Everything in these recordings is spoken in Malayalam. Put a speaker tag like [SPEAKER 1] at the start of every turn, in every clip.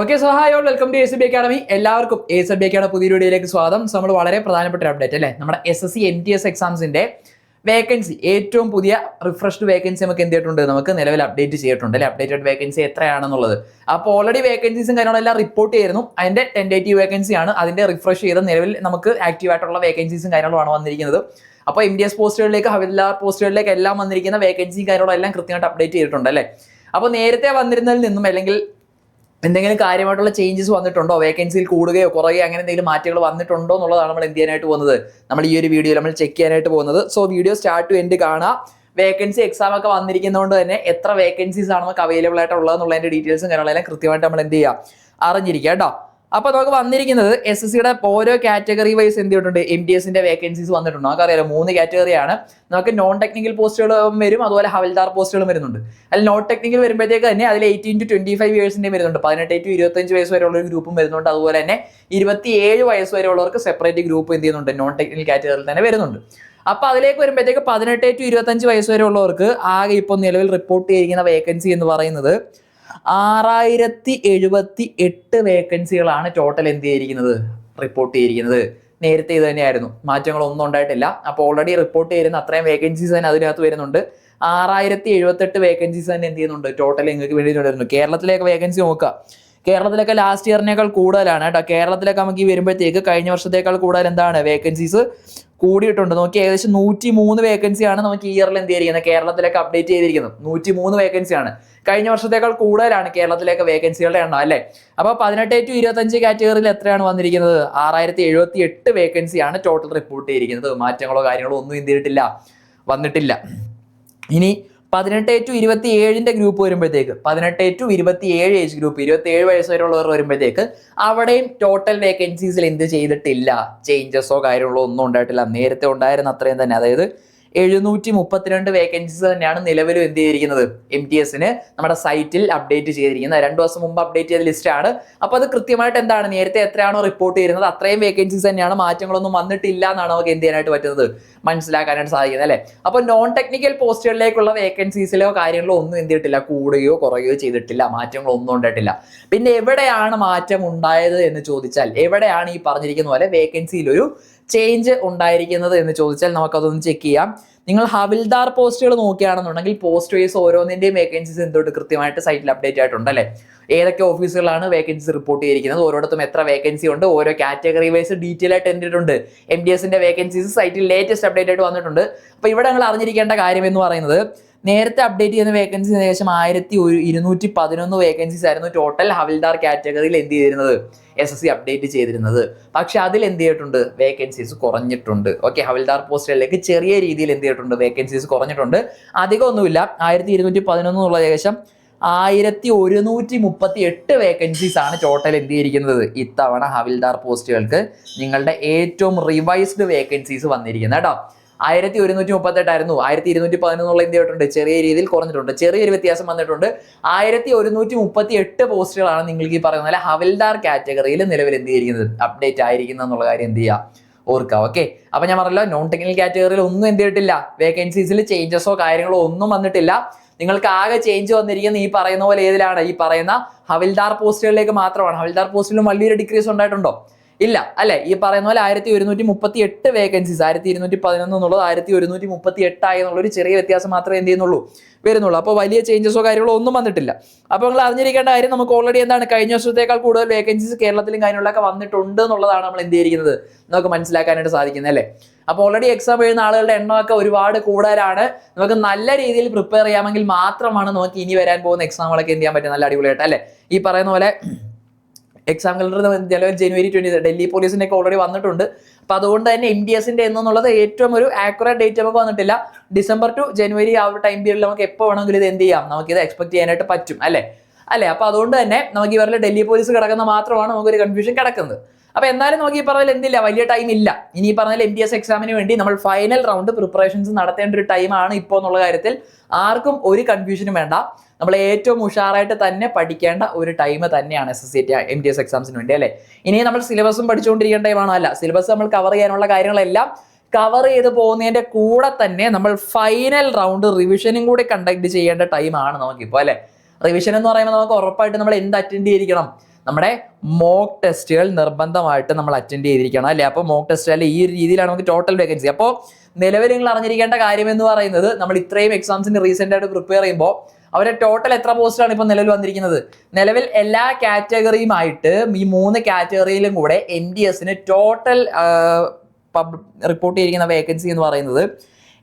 [SPEAKER 1] Okay so hi all welcome to S B academy എല്ലാവർക്കും എസ് ബി അക്കാഡമി പുതിയ വീഡിയോയിലേക്ക് സ്വാഗതം. നമ്മൾ വളരെ പ്രധാനപ്പെട്ട ഒരു അപ്ഡേറ്റ് അല്ലേ? നമ്മുടെ S S C M T S എക്സാംസിന്റെ vacancy ഏറ്റവും പുതിയ റിഫ്രഷ്ഡ് വേക്കൻസി നമുക്ക് എന്ത് ചെയ്തിട്ടുണ്ട്? നമുക്ക് നിലവിൽ അപ്ഡേറ്റ് ചെയ്തിട്ടുണ്ട് അല്ലെ? അപ്ഡേറ്റഡ് വേക്കൻസി എത്രയാണെന്നുള്ളത്. അപ്പോൾ ഓൾറെഡി വേക്കൻസീസും കാര്യങ്ങളെല്ലാം റിപ്പോർട്ട് ചെയ്യുന്നു അതിന്റെ ടെൻഡേറ്റീവ് വേക്കൻസി ആണ്. അതിന്റെ റിഫ്രഷ് ചെയ്ത് നിലവിൽ നമുക്ക് ആക്റ്റീവ് ആയിട്ടുള്ള വേക്കൻസീസും കാര്യങ്ങളുമാണ് വന്നിരിക്കുന്നത്. അപ്പോൾ എം ഡി എസ് പോസ്റ്റുകളിലേക്ക് ഹവിലാർ പോസ്റ്റുകളിലേക്ക് എല്ലാം വന്നിരിക്കുന്ന വേക്കൻസിയും കാര്യങ്ങളും എല്ലാം കൃത്യമായിട്ട് അപ്ഡേറ്റ് ചെയ്തിട്ടുണ്ട് അല്ലേ? അപ്പോൾ നേരത്തെ വന്നിരുന്നതിൽ നിന്നും അല്ലെങ്കിൽ എന്തെങ്കിലും കാര്യമായിട്ടുള്ള ചേഞ്ചസ് വന്നിട്ടുണ്ടോ? വേക്കൻസിയിൽ കൂടുകയോ കുറയുകയോ അങ്ങനെ എന്തെങ്കിലും മാറ്റങ്ങൾ വന്നിട്ടുണ്ടോ എന്നുള്ളതാണ് നമ്മൾ എന്ത് ചെയ്യാനായിട്ട് പോകുന്നത്. നമ്മൾ ഈ ഒരു വീഡിയോ നമ്മൾ ചെക്ക് ചെയ്യാനായിട്ട് പോകുന്നത്. So video start to end കാണാം. വേക്കൻസി എക്സാം ഒക്കെ വന്നിരിക്കുന്നതുകൊണ്ട് തന്നെ എത്ര വേക്കൻസീസ് ആണ് നമുക്ക് അവൈലബിൾ ആയിട്ടുള്ളത് എന്നുള്ളതിന്റെ ഡീറ്റെയിൽസും കാര്യങ്ങളെല്ലാം കൃത്യമായിട്ട് നമ്മൾ എന്ത് ചെയ്യുക അറിഞ്ഞിരിക്കുക കേട്ടോ. അപ്പൊ നമുക്ക് വന്നിരിക്കുന്നത് എസ് എസ് സിയുടെ ഓരോ കാറ്റഗറി വൈസ് എന്ത് ചെയ്തിട്ടുണ്ട്? എം ഡി എസിന്റെ വേക്കൻസീസ് വന്നിട്ടുണ്ട്. നമുക്കറിയാലോ മൂന്ന് കാറ്റഗറിയാണ് നമുക്ക് നോൺ ടെക്നിക്കൽ പോസ്റ്റുകളും വരും അതുപോലെ ഹവൽദാർ പോസ്റ്റുകളും വരുന്നുണ്ട്. അതിൽ നോൺ ടെക്നിക്കൽ വരുമ്പോഴത്തേക്ക് തന്നെ അതിൽ എയ്റ്റീൻ ടു ട്വന്റി ഫൈവ് ഇയേഴ്സിന്റെ വരുന്നുണ്ട്. പതിനെട്ട് ടു ഇരുപത്തഞ്ച് വയസ്സ് വരെയുള്ള ഒരു ഗ്രൂപ്പും വരുന്നുണ്ട്. അതുപോലെ തന്നെ ഇരുപത്തിയേഴ് വയസ്സ് വരെയുള്ളവർക്ക് സെപ്പറേറ്റ് ഗ്രൂപ്പ് എന്ത് ചെയ്യുന്നുണ്ട്? നോൺ ടെക്നിക്കൽ കാറ്റഗറിയിൽ തന്നെ വരുന്നുണ്ട്. അപ്പൊ അതിലേക്ക് വരുമ്പോഴത്തേക്ക് പതിനെട്ട് ടു ഇരുപത്തഞ്ച് വയസ്സ് വരെയുള്ളവർക്ക് ആകെ ഇപ്പോൾ നിലവിൽ റിപ്പോർട്ട് ചെയ്തിരിക്കുന്ന വേക്കൻസി എന്ന് പറയുന്നത് ആറായിരത്തി എഴുപത്തി എട്ട് വേക്കൻസികളാണ് ടോട്ടൽ എന്ത് ചെയ്തിരിക്കുന്നത്? റിപ്പോർട്ട് ചെയ്തിരിക്കുന്നത്. നേരത്തെ ഇത് തന്നെയായിരുന്നു. മാറ്റങ്ങളൊന്നും ഉണ്ടായിട്ടില്ല. അപ്പോൾ ഓൾറെഡി റിപ്പോർട്ട് ചെയ്യുന്ന അത്രയും വേക്കൻസീസ് തന്നെ അതിനകത്ത് വരുന്നുണ്ട്. ആറായിരത്തി എഴുപത്തെട്ട് വേക്കൻസീസ് തന്നെ എന്ത് ചെയ്യുന്നുണ്ട്? ടോട്ടൽ നിങ്ങൾക്ക് വേണ്ടി വരുന്നു കേരളത്തിലേക്ക് വേക്കൻസി നോക്കുക. കേരളത്തിലൊക്കെ ലാസ്റ്റ് ഇയറിനേക്കാൾ കൂടുതലാണ് കേട്ടോ. കേരളത്തിലൊക്കെ നമുക്ക് ഈ വരുമ്പോഴത്തേക്ക് കഴിഞ്ഞ വർഷത്തേക്കാൾ കൂടുതൽ എന്താണ്? വേക്കൻസീസ് കൂടിയിട്ടുണ്ട്. നോക്കി ഏകദേശം നൂറ്റി മൂന്ന് വേക്കൻസിയാണ് നമുക്ക് ഇയറിൽ എന്ത് ചെയ്തിരിക്കുന്നത്? കേരളത്തിലേക്ക് അപ്ഡേറ്റ് ചെയ്തിരിക്കുന്നത്. നൂറ്റി മൂന്ന് വേക്കൻസിയാണ് കഴിഞ്ഞ വർഷത്തേക്കാൾ കൂടുതലാണ് കേരളത്തിലേക്ക് വേക്കൻസികളുടെ എണ്ണം അല്ലേ? അപ്പോൾ പതിനെട്ട് ടു ഇരുപത്തഞ്ച് കാറ്റഗറിയിൽ എത്രയാണ് വന്നിരിക്കുന്നത്? ആറായിരത്തി എഴുപത്തി എട്ട് വേക്കൻസിയാണ് ടോട്ടൽ റിപ്പോർട്ട് ചെയ്തിരിക്കുന്നത്. മാറ്റങ്ങളോ കാര്യങ്ങളോ ഒന്നും എന്ത് ചെയ്തിട്ടില്ല വന്നിട്ടില്ല. ഇനി പതിനെട്ട് ടു ഇരുപത്തി ഏഴിന്റെ ഗ്രൂപ്പ് വരുമ്പോഴത്തേക്ക് പതിനെട്ട് ടു ഇരുപത്തി ഏഴ് ഏജ് ഗ്രൂപ്പ് ഇരുപത്തി ഏഴ് വയസ്സ് വരെയുള്ളവർ വരുമ്പോഴത്തേക്ക് അവിടെയും ടോട്ടൽ വേക്കൻസീസിൽ എന്ത് ചെയ്തിട്ടില്ല? ചേഞ്ചസോ കാര്യങ്ങളോ ഒന്നും ഉണ്ടായിട്ടില്ല. നേരത്തെ ഉണ്ടായിരുന്ന അത്രയും തന്നെ. അതായത് എഴുന്നൂറ്റി മുപ്പത്തിരണ്ട് വേക്കൻസീസ് തന്നെയാണ് നിലവിലും എന്ത് ചെയ്തിരിക്കുന്നത്? എം ടി എസിന് നമ്മുടെ സൈറ്റിൽ അപ്ഡേറ്റ് ചെയ്തിരിക്കുന്നത്. രണ്ട് ദിവസം മുമ്പ് അപ്ഡേറ്റ് ചെയ്ത ലിസ്റ്റാണ് അപ്പോൾ അത് കൃത്യമായിട്ട് എന്താണ്? നേരത്തെ എത്രയാണോ റിപ്പോർട്ട് ചെയ്യുന്നത് അത്രയും വേക്കൻസീസ് തന്നെയാണ്. മാറ്റങ്ങളൊന്നും വന്നിട്ടില്ല എന്നാണ് നമുക്ക് എന്ത് ചെയ്യാനായിട്ട് പറ്റുന്നത്? മനസ്സിലാക്കാനായിട്ട് സാധിക്കുന്നത് അല്ലേ? അപ്പോൾ നോൺ ടെക്നിക്കൽ പോസ്റ്റുകളിലേക്കുള്ള വേക്കൻസീസിലോ കാര്യങ്ങളോ ഒന്നും എന്ത് ചെയ്തിട്ടില്ല കൂടുകയോ കുറയുകയോ ചെയ്തിട്ടില്ല. മാറ്റങ്ങളോ ഒന്നും ഉണ്ടായിട്ടില്ല. പിന്നെ എവിടെയാണ് മാറ്റം ഉണ്ടായത് എന്ന് ചോദിച്ചാൽ എവിടെയാണ് ഈ പറഞ്ഞിരിക്കുന്ന പോലെ വേക്കൻസിയിൽ ഒരു ചേഞ്ച് ഉണ്ടായിരിക്കുന്നത് എന്ന് ചോദിച്ചാൽ നമുക്കതൊന്ന് ചെക്ക് ചെയ്യാം. നിങ്ങൾ ഹവിൽദാർ പോസ്റ്റുകൾ നോക്കുകയാണെന്നുണ്ടെങ്കിൽ പോസ്റ്റ് വൈസ് ഓരോന്നിന്റെയും വേക്കൻസീസ് എന്തുകൊണ്ട് കൃത്യമായിട്ട് സൈറ്റിൽ അപ്ഡേറ്റ് ആയിട്ടുണ്ട് അല്ലേ? ഏതൊക്കെ ഓഫീസുകളാണ് വേക്കൻസി റിപ്പോർട്ട് ചെയ്തിരിക്കുന്നത്? ഓരോടത്തും എത്ര വേക്കൻസി ഉണ്ട്? ഓരോ കാറ്റഗറി വൈസ് ഡീറ്റെയിൽ ആയിട്ട് എന്തിട്ടുണ്ട് എം ഡി എസിന്റെ വേക്കൻസീസ് സൈറ്റിൽ ലേറ്റസ്റ്റ് അപ്ഡേറ്റ് ആയിട്ട് വന്നിട്ടുണ്ട്. അപ്പോൾ ഇവിടെ നിങ്ങൾ അറിഞ്ഞിരിക്കേണ്ട കാര്യം എന്ന് പറയുന്നത് നേരത്തെ അപ്ഡേറ്റ് ചെയ്യുന്ന വേക്കൻസി ഏകദേശം ആയിരത്തി ഒരു ഇരുന്നൂറ്റി പതിനൊന്ന് വേക്കൻസീസ് ആയിരുന്നു ടോട്ടൽ ഹവിൽദാർ കാറ്റഗറിയിൽ എന്ത് ചെയ്തിരുന്നത്? എസ് എസ് സി അപ്ഡേറ്റ് ചെയ്തിരുന്നത്. പക്ഷെ അതിൽ എന്ത് ചെയ്തിട്ടുണ്ട്? വേക്കൻസീസ് കുറഞ്ഞിട്ടുണ്ട്. ഓക്കെ ഹവിൽദാർ പോസ്റ്റുകളിലേക്ക് ചെറിയ രീതിയിൽ എന്ത് ചെയ്തിട്ടുണ്ട്? വേക്കൻസീസ് കുറഞ്ഞിട്ടുണ്ട്. അധികമൊന്നുമില്ല ആയിരത്തി ഇരുന്നൂറ്റി പതിനൊന്ന് എന്നുള്ള ഏകദേശം ആയിരത്തി ഒരുന്നൂറ്റി മുപ്പത്തി എട്ട് വേക്കൻസീസ് ആണ് ടോട്ടൽ എന്ത് ചെയ്തിരിക്കുന്നത്? ഇത്തവണ ഹവിൽദാർ പോസ്റ്റുകൾക്ക് നിങ്ങളുടെ ഏറ്റവും റിവൈസ്ഡ് വേക്കൻസീസ് വന്നിരിക്കുന്നത്. കേട്ടോ. ആയിരത്തി ഒരുന്നൂറ്റി മുപ്പത്തെട്ടായിരുന്നു ആയിരത്തി ഇരുന്നൂറ്റി പതിനൊന്നുള്ള എന്ത് ചെയ്തിട്ടുണ്ട് ചെറിയ രീതിയിൽ കുറഞ്ഞിട്ടുണ്ട്. ചെറിയൊരു വ്യത്യാസം വന്നിട്ടുണ്ട്. ആയിരത്തി ഒരുന്നൂറ്റി മുപ്പത്തി എട്ട് പോസ്റ്റുകളാണ് നിങ്ങൾക്ക് ഈ പറയുന്ന ഹവിൽദാർ കാറ്റഗറിയിൽ നിലവിൽ എന്ത് ചെയ്തിരിക്കുന്നത്? അപ്ഡേറ്റ് ആയിരിക്കുന്നത് എന്നുള്ള കാര്യം എന്ത് ചെയ്യുക ഓർക്കുക ഓക്കെ. അപ്പൊ ഞാൻ പറഞ്ഞല്ലോ നോൺ ടെക്നിക്കൽ കാറ്റഗറിയിൽ ഒന്നും എന്ത് ചെയ്തിട്ടില്ല. വേക്കൻസീസിൽ ചേഞ്ചസോ കാര്യങ്ങളോ ഒന്നും വന്നിട്ടില്ല. നിങ്ങൾക്ക് ആകെ ചേഞ്ച് വന്നിരിക്കുന്ന ഈ പറയുന്ന പോലെ ഏതിലാണ്? ഈ പറയുന്ന ഹവിൽദാർ പോസ്റ്റുകളിലേക്ക് മാത്രമാണ്. ഹവിൽദാർ പോസ്റ്റിലും വലിയൊരു ഡിക്രീസ് ഉണ്ടായിട്ടുണ്ടോ? ഇല്ല അല്ലെ? ഈ പറയുന്ന പോലെ ആയിരത്തി ഒരുന്നൂറ്റി മുപ്പത്തി എട്ട് വേക്കൻസീസ് ആയിരത്തി ഇരുന്നൂറ്റി പതിനൊന്ന് എന്നുള്ളത് ആയിരത്തി ഒരുന്നൂറ്റി മുപ്പത്തി എട്ടായി എന്നുള്ള ഒരു ചെറിയ വ്യത്യാസം മാത്രമേ എന്ത് ചെയ്യുന്നുള്ളൂ വരുന്നുള്ളൂ. അപ്പോൾ വലിയ ചേഞ്ചസോ കാര്യങ്ങളോ ഒന്നും വന്നിട്ടില്ല. അപ്പോൾ നിങ്ങൾ അറിഞ്ഞിരിക്കേണ്ട കാര്യം നമുക്ക് ഓൾറെഡി എന്താണ്? കഴിഞ്ഞ വർഷത്തേക്കാൾ കൂടുതൽ വേക്കൻസീസ് കേരളത്തിലും കാര്യങ്ങളിലൊക്കെ വന്നിട്ടുണ്ട് എന്നുള്ളതാണ് നമ്മൾ എന്ത് ചെയ്തിരിക്കുന്നത്? നമുക്ക് മനസ്സിലാക്കാനായിട്ട് സാധിക്കുന്നത് അല്ലേ? അപ്പോൾ ഓൾറെഡി എക്സാം എഴുതുന്ന ആളുകളുടെ എണ്ണമൊക്കെ ഒരുപാട് കൂടുതലാണ്. നമുക്ക് നല്ല രീതിയിൽ പ്രിപ്പയർ ചെയ്യാമെങ്കിൽ മാത്രമാണ് നമുക്ക് ഇനി വരാൻ പോകുന്ന എക്സാമുകളൊക്കെ എന്ത് ചെയ്യാൻ പറ്റും നല്ല അടിപൊളിയായിട്ട് അല്ലേ? ഈ പറയുന്ന പോലെ എക്സാം കലണ്ടർ ചിലവർ ജനുവരി ട്വന്റി ഡൽഹി പോലീസിന്റെ ഒക്കെ ഓൾറെഡി വന്നിട്ടുണ്ട്. അപ്പൊ അതുകൊണ്ട് തന്നെ എം ഡി എസിന്റെ എന്നുള്ളത് ഏറ്റവും ഒരു ആക്യുറേറ്റ് ഡേറ്റ് നമുക്ക് വന്നിട്ടില്ല. ഡിസംബർ ടു ജനുവരി ആ ഒരു ടൈം പീരീഡിൽ നമുക്ക് എപ്പോൾ വേണമെങ്കിലും ഇത് എന്ത് ചെയ്യാം? നമുക്ക് ഇത് എക്സ്പെക്ട് ചെയ്യാനായിട്ട് പറ്റും അല്ലേ? അല്ലേ? അപ്പൊ അതുകൊണ്ട് തന്നെ നമുക്ക് ഇവരിൽ ഡൽഹി പോലീസ് കിടക്കുന്ന മാത്രമാണ് നമുക്കൊരു കൺഫ്യൂഷൻ കിടക്കുന്നത്. അപ്പൊ എന്നാലും ഈ പറഞ്ഞാൽ എന്തില്ല? വലിയ ടൈം ഇല്ല. ഇനി പറഞ്ഞാൽ എം ബി എസ് എക്സാമിന് വേണ്ടി നമ്മൾ ഫൈനൽ റൗണ്ട് പ്രിപ്പറേഷൻസ് നടത്തേണ്ട ഒരു ടൈമാണ് ഇപ്പോൾ എന്നുള്ള കാര്യത്തിൽ ആർക്കും ഒരു കൺഫ്യൂഷനും വേണ്ട. നമ്മൾ ഏറ്റവും ഉഷാറായിട്ട് തന്നെ പഠിക്കേണ്ട ഒരു ടൈം തന്നെയാണ് S S C T M D S എക്സാംസിന് വേണ്ടി അല്ലേ? ഇനി നമ്മൾ സിലബസും പഠിച്ചുകൊണ്ടിരിക്കേണ്ട ടൈമാണോ അല്ല സിലബസ് നമ്മൾ കവർ ചെയ്യാനുള്ള കാര്യങ്ങളെല്ലാം കവർ ചെയ്ത് പോകുന്നതിന്റെ കൂടെ തന്നെ നമ്മൾ ഫൈനൽ റൗണ്ട് റിവിഷനും കൂടി കണ്ടക്ട് ചെയ്യേണ്ട ടൈമാണ് നമുക്കിപ്പോൾ അല്ലേ? റിവിഷൻ എന്ന് പറയുമ്പോൾ നമുക്ക് ഉറപ്പായിട്ട് നമ്മൾ എന്ത് അറ്റൻഡ് ചെയ്തിരിക്കണം? നമ്മുടെ മോക്ക് ടെസ്റ്റുകൾ നിർബന്ധമായിട്ട് നമ്മൾ അറ്റൻഡ് ചെയ്തിരിക്കണം അല്ലേ? അപ്പോൾ മോക്ക് ടെസ്റ്റ് അല്ലെ ഈ ഒരു രീതിയിലാണ് നമുക്ക് ടോട്ടൽ വേക്കൻസി അപ്പോൾ നിലവിൽ നിങ്ങൾ അറിഞ്ഞിരിക്കേണ്ട കാര്യം എന്ന് പറയുന്നത് നമ്മൾ ഇത്രയും എക്സാംസിന് റീസെന്റ് ആയിട്ട് പ്രിപ്പയർ ചെയ്യുമ്പോൾ അവരെ ടോട്ടൽ എത്ര പോസ്റ്റാണ് ഇപ്പോൾ നിലവിൽ വന്നിരിക്കുന്നത്? നിലവിൽ എല്ലാ കാറ്റഗറിയുമായിട്ട് ഈ മൂന്ന് കാറ്റഗറിയിലും കൂടെ എൻ ഡി എസിന് ടോട്ടൽ റിപ്പോർട്ട് ചെയ്തിരിക്കുന്ന വേക്കൻസി എന്ന് പറയുന്നത്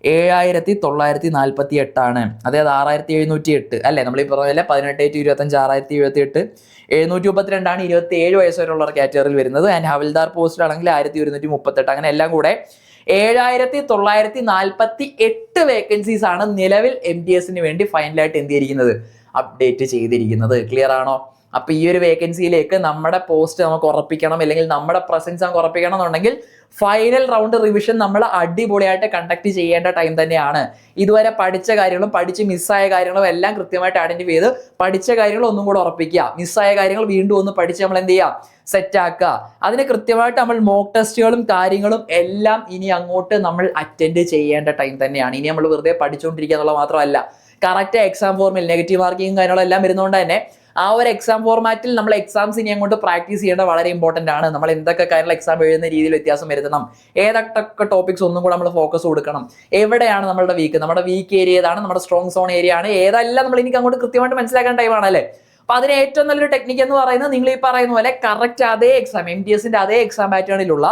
[SPEAKER 1] ഏഴായിരത്തി തൊള്ളായിരത്തി നാൽപ്പത്തി എട്ടാണ് അതായത് ആറായിരത്തി എഴുന്നൂറ്റി എട്ട് അല്ലേ? നമ്മൾ ഈ പറഞ്ഞ പതിനെട്ട് ടു ഇരുപത്തഞ്ച് ആറായിരത്തി എഴുപത്തി എട്ട് എഴുന്നൂറ്റി മുപ്പത്തിരണ്ടാണ് ഇരുപത്തി ഏഴ് വയസ്സ് വരെയുള്ള കാറ്റഗറിയിൽ വരുന്നത്. ആൻഡ് ഹവിൽദാർ പോസ്റ്റ് ആണെങ്കിൽ ആയിരത്തി ഒരുന്നൂറ്റി മുപ്പത്തെട്ട് അങ്ങനെ എല്ലാം കൂടെ ഏഴായിരത്തി തൊള്ളായിരത്തി നാൽപ്പത്തി എട്ട് വേക്കൻസീസ് ആണ് നിലവിൽ എം ടി എസിന് വേണ്ടി ഫൈനലായിട്ട് എന്ത് ചെയ്തിരിക്കുന്നത്? അപ്ഡേറ്റ് ചെയ്തിരിക്കുന്നത്. ക്ലിയർ ആണോ? അപ്പൊ ഈ ഒരു വേക്കൻസിയിലേക്ക് നമ്മുടെ പോസ്റ്റ് നമുക്ക് ഉറപ്പിക്കണം അല്ലെങ്കിൽ നമ്മുടെ പ്രസൻസ് നമുക്ക് ഉറപ്പിക്കണം എന്നുണ്ടെങ്കിൽ ഫൈനൽ റൗണ്ട് റിവിഷൻ നമ്മൾ അടിപൊളിയായിട്ട് കണ്ടക്ട് ചെയ്യേണ്ട ടൈം തന്നെയാണ്. ഇതുവരെ പഠിച്ച കാര്യങ്ങളും പഠിച്ച് മിസ്സായ കാര്യങ്ങളും എല്ലാം കൃത്യമായിട്ട് ഐഡന്റിഫൈ ചെയ്ത് പഠിച്ച കാര്യങ്ങൾ ഒന്നും കൂടെ ഉറപ്പിക്കുക. മിസ്സായ കാര്യങ്ങൾ വീണ്ടും ഒന്ന് പഠിച്ച് നമ്മൾ എന്ത് ചെയ്യുക? സെറ്റ് ആക്കുക. അതിന് കൃത്യമായിട്ട് നമ്മൾ മോക്ക് ടെസ്റ്റുകളും കാര്യങ്ങളും എല്ലാം ഇനി അങ്ങോട്ട് നമ്മൾ അറ്റൻഡ് ചെയ്യേണ്ട ടൈം തന്നെയാണ്. ഇനി നമ്മൾ വെറുതെ പഠിച്ചുകൊണ്ടിരിക്കുക എന്നുള്ളത് മാത്രമല്ല. കറക്റ്റ് എക്സാം ഫോർമിൽ നെഗറ്റീവ് മാർക്കിങ്ങും കാര്യങ്ങളും എല്ലാം വരുന്നതുകൊണ്ട് തന്നെ ആ ഒരു എക്സാം ഫോർമാറ്റിൽ നമ്മൾ എക്സാംസ് ഇനി അങ്ങോട്ട് പ്രാക്ടീസ് ചെയ്യേണ്ട വളരെ ഇമ്പോർട്ടന്റ് ആണ്. നമ്മൾ എന്തൊക്കെ കാര്യങ്ങൾ എക്സാം എഴുതുന്ന രീതിയിൽ വ്യത്യാസം വരുത്തണം. ഏതൊക്കെ ടോപ്പിക്സ് ഒന്നും കൂടെ നമ്മൾ ഫോക്കസ് കൊടുക്കണം. എവിടെയാണ് നമ്മുടെ വീക്ക് നമ്മുടെ വീക്ക് ഏരിയ ഏതാണ്? നമ്മുടെ സ്ട്രോങ് സോൺ ഏരിയ ആണ്. ഏതെല്ലാം നമ്മൾ എനിക്ക് അങ്ങോട്ട് കൃത്യമായിട്ട് മനസ്സിലാക്കാൻ ടൈമാണ് അല്ലേ? അപ്പൊ അതിന് ഏറ്റവും നല്ലൊരു ടെക്നിക് എന്ന് പറയുന്നത് നിങ്ങൾ ഈ പറയുന്ന പോലെ കറക്റ്റ് അതേ എക്സാം എം ടി എസിന്റെ അതേ എക്സാം പാറ്റേണിലുള്ള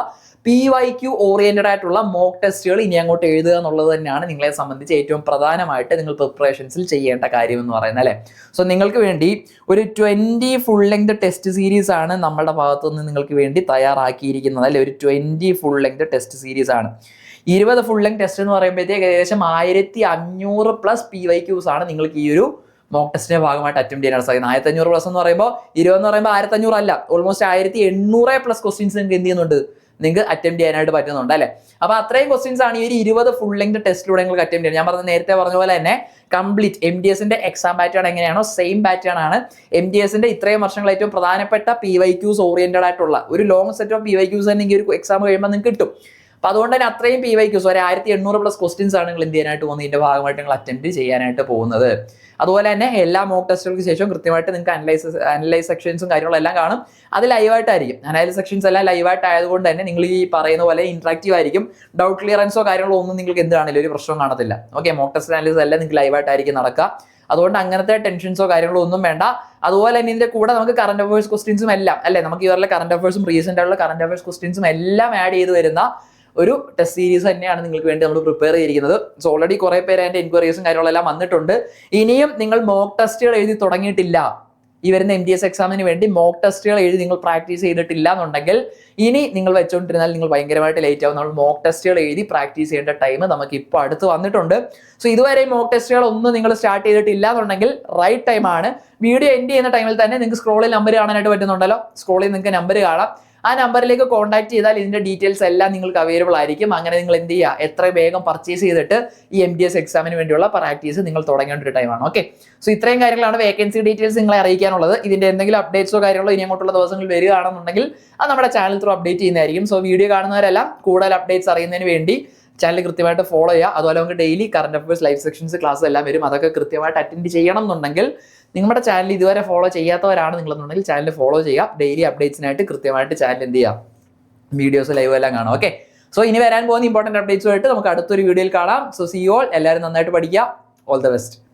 [SPEAKER 1] പി വൈ ക്യു ഓറിയന്റഡ് ആയിട്ടുള്ള മോക്ക് ടെസ്റ്റുകൾ ഇനി അങ്ങോട്ട് എഴുതുക എന്നുള്ളത് തന്നെയാണ് നിങ്ങളെ സംബന്ധിച്ച് ഏറ്റവും പ്രധാനമായിട്ട് നിങ്ങൾ പ്രിപ്പറേഷൻസിൽ ചെയ്യേണ്ട കാര്യം എന്ന് പറയുന്നത് അല്ലേ? സോ നിങ്ങൾക്ക് വേണ്ടി ഒരു twenty full length test series ആണ് നമ്മുടെ ഭാഗത്തുനിന്ന് നിങ്ങൾക്ക് വേണ്ടി തയ്യാറാക്കിയിരിക്കുന്നത് അല്ലെ? ഒരു twenty full length test series ആണ്. ഇരുപത് ഫുൾ ലെങ്ത് ടെസ്റ്റ് എന്ന് പറയുമ്പോഴത്തേക്ക് ഏകദേശം ആയിരത്തി അഞ്ഞൂറ് പ്ലസ് പി വൈ ക്യൂസ് ആണ് നിങ്ങൾക്ക് ഈ ഒരു മോക്ക് ടെസ്റ്റിന്റെ ഭാഗമായിട്ട് അറ്റംപ്റ്റ് ചെയ്യാനാണ് സാധിക്കുന്നത്. ആയിരത്തി അഞ്ഞൂറ് പ്ലസ് എന്ന് പറയുമ്പോൾ ഇരുപത് എന്ന് പറയുമ്പോൾ ആയിരത്തി അഞ്ഞൂറ് അല്ല ഓൾമോസ്റ്റ് ആയിരത്തി എണ്ണൂറ് പ്ലസ് ക്വസ്റ്റ്യൻസ് നിങ്ങൾക്ക് എന്ത് ചെയ്യുന്നുണ്ട്? നിങ്ങൾക്ക് അറ്റംപ്റ്റ് ചെയ്യാനായിട്ട് പറ്റുന്നുണ്ട് അല്ലേ? അപ്പൊ അത്രയും ക്വസ്റ്റ്യൻസ് ആണ് ഈ ഒരു ഇരുപത് ഫുൾ ലെങ്ത് ടെസ്റ്റിലൂടെ നിങ്ങൾക്ക് അറ്റംപ്റ്റ് ചെയ്യാൻ. ഞാൻ പറഞ്ഞ നേരത്തെ പറഞ്ഞ പോലെ തന്നെ കംപ്ലീറ്റ് എം ഡി എസിന്റെ എക്സാം പാറ്റേൺ എങ്ങനെയാണോ സെയിം പാറ്റേൺ ആണ് എം ഡി എസിന്റെ ഇത്രയും വർഷങ്ങൾ ഏറ്റവും പ്രധാനപ്പെട്ട പി വൈ ക്യൂസ് ഓറിയന്റഡ് ആയിട്ടുള്ള ഒരു long set of P Y Qs തന്നെ ഈ ഒരു എക്സാം കഴിയുമ്പോൾ നിങ്ങൾക്ക് കിട്ടും. അപ്പൊ അതുകൊണ്ട് തന്നെ അത്രയും പി വൈ ക്യൂസ് ഒരു ആയിരത്തി എണ്ണൂറ് പ്ലസ് ക്വസ്റ്റ്യൻസ് ആണ് നിങ്ങൾ എന്ത് ചെയ്യാനായിട്ട് പോകുന്നത്? ഇതിന്റെ ഭാഗമായിട്ട് നിങ്ങൾ അറ്റൻഡ് ചെയ്യാനായിട്ട് പോകുന്നത്. അതുപോലെ തന്നെ എല്ലാ മോക്ക് ടെസ്റ്റുകൾക്ക് ശേഷം കൃത്യമായിട്ട് നിങ്ങൾക്ക് അനലൈസ് അനലൈസ് സെക്ഷൻസും കാര്യങ്ങളും എല്ലാം കാണും. അത് ലൈവായിട്ടായിരിക്കും അനലൈസ് സെക്ഷൻസ് എല്ലാം ലൈവായിട്ട് ആയതുകൊണ്ട് തന്നെ നിങ്ങൾ ഈ പറയുന്ന പോലെ ഇൻട്രാക്റ്റീവ് ആയിരിക്കും. ഡൗട്ട് ക്ലിയറൻസോ കാര്യങ്ങളോ ഒന്നും നിങ്ങൾക്ക് എന്താണെങ്കിലും ഒരു പ്രശ്നം കാണത്തില്ല. ഓക്കെ മോക്ക് ടെസ്റ്റ് അനലൈസ് എല്ലാം നിങ്ങൾക്ക് ലൈവായിട്ടായിരിക്കും നടക്കുക. അതുകൊണ്ട് അങ്ങനത്തെ ടെൻഷൻസോ കാര്യങ്ങളോ ഒന്നും വേണ്ട. അതുപോലെ തന്നെ ഇതിന്റെ കൂടെ നമുക്ക് കറണ്ട് അഫയേഴ്സ് ക്വസ്റ്റ്യൻസും എല്ലാം അല്ലേ? നമുക്ക് ഇവരുടെ കറണ്ട് അഫയേഴ്സും റീസെന്റ് ആയിട്ടുള്ള കറണ്ട് അഫയേഴ്സ് ക്വസ്റ്റ്യൻസും എല്ലാം ആഡ് ചെയ്ത് വരുന്ന ഒരു ടെസ്റ്റ് സീരീസ് തന്നെയാണ് നിങ്ങൾക്ക് വേണ്ടി നമ്മൾ പ്രിപ്പയർ ചെയ്തിരിക്കുന്നത്. സോ ഓൾറെഡി കുറെ പേര് അതിന്റെ എൻക്വയറീസും കാര്യങ്ങളെല്ലാം വന്നിട്ടുണ്ട്. ഇനിയും നിങ്ങൾ മോക്ക് ടെസ്റ്റുകൾ എഴുതി തുടങ്ങിയിട്ടില്ല. ഈ വരുന്ന എം ഡി എസ് എക്സാമിന് വേണ്ടി മോക്ക് ടെസ്റ്റുകൾ എഴുതി നിങ്ങൾ പ്രാക്ടീസ് ചെയ്തിട്ടില്ല എന്നുണ്ടെങ്കിൽ ഇനി നിങ്ങൾ വെച്ചുകൊണ്ടിരുന്നാൽ നിങ്ങൾ ഭയങ്കരമായിട്ട് ലേറ്റ് ആവും. നമ്മൾ മോക്ക് ടെസ്റ്റുകൾ എഴുതി പ്രാക്ടീസ് ചെയ്യേണ്ട ടൈം നമുക്ക് ഇപ്പോൾ അടുത്ത് വന്നിട്ടുണ്ട്. സോ ഇതുവരെ മോക്ക് ടെസ്റ്റുകൾ ഒന്നും നിങ്ങൾ സ്റ്റാർട്ട് ചെയ്തിട്ടില്ല എന്നുണ്ടെങ്കിൽ റൈറ്റ് ടൈമാണ് വീഡിയോ എൻഡ് ചെയ്യുന്ന ടൈമിൽ തന്നെ നിങ്ങൾക്ക് സ്ക്രോളിൽ നമ്പർ കാണാനായിട്ട് പറ്റുന്നുണ്ടല്ലോ. സ്ക്രോളിൽ നിങ്ങൾക്ക് നമ്പർ കാണാം. ആ നമ്പറിലേക്ക് കോൺടാക്ട് ചെയ്താൽ ഇതിന്റെ ഡീറ്റെയിൽസ് എല്ലാം നിങ്ങൾക്ക് അവൈലബിൾ ആയിരിക്കും. അങ്ങനെ നിങ്ങൾ എന്ത് ചെയ്യുക? എത്ര വേഗം പർച്ചേസ് ചെയ്തിട്ട് ഈ എം ഡി എസ് എക്സാമിന് വേണ്ടിയുള്ള പ്രാക്ടീസ് നിങ്ങൾ തുടങ്ങേണ്ട ഒരു ടൈമാണ് ഓക്കെ സോ ഇത്രയും കാര്യങ്ങളാണ് വേക്കൻസി ഡീറ്റെയിൽസ് നിങ്ങളെ അറിയിക്കാനുള്ളത്. ഇതിന്റെ എന്തെങ്കിലും അപ്ഡേറ്റ്സോ കാര്യങ്ങളോ ഇനി അങ്ങോട്ടുള്ള ദിവസങ്ങളിൽ വരികയാണെന്നുണ്ടെങ്കിൽ അത് നമ്മുടെ ചാനൽ ത്രൂ അപ്ഡേറ്റ് ചെയ്യുന്നതായിരിക്കും. സോ വീഡിയോ കാണുന്നവരെല്ലാം കൂടുതൽ അപ്ഡേറ്റ്സ് അറിയുന്നതിന് വേണ്ടി ചാനൽ കൃത്യമായിട്ട് ഫോളോ ചെയ്യുക. അതുപോലെ നമുക്ക് daily current affairs live sections class എല്ലാം വരും. അതൊക്കെ കൃത്യമായിട്ട് അറ്റൻഡ് ചെയ്യണം എന്നുണ്ടെങ്കിൽ നിങ്ങളുടെ ചാനൽ ഇതുവരെ ഫോളോ ചെയ്യാത്തവരാണ് നിങ്ങളെന്നുണ്ടെങ്കിൽ ചാനൽ ഫോളോ ചെയ്യുക. ഡെയിലി അപ്ഡേറ്റ്സിനായിട്ട് കൃത്യമായിട്ട് ചാനൽ എന്ത് ചെയ്യാം? വീഡിയോസ് ലൈവ് എല്ലാം കാണാം ഓക്കെ സോ ഇനി വരാൻ പോകുന്ന ഇമ്പോർട്ടന്റ് അപ്ഡേറ്റ്സുമായിട്ട് നമുക്ക് അടുത്തൊരു വീഡിയോയിൽ കാണാം. സോ സി ഓൾ എല്ലാവരും നന്നായിട്ട് പഠിക്കുക. All the best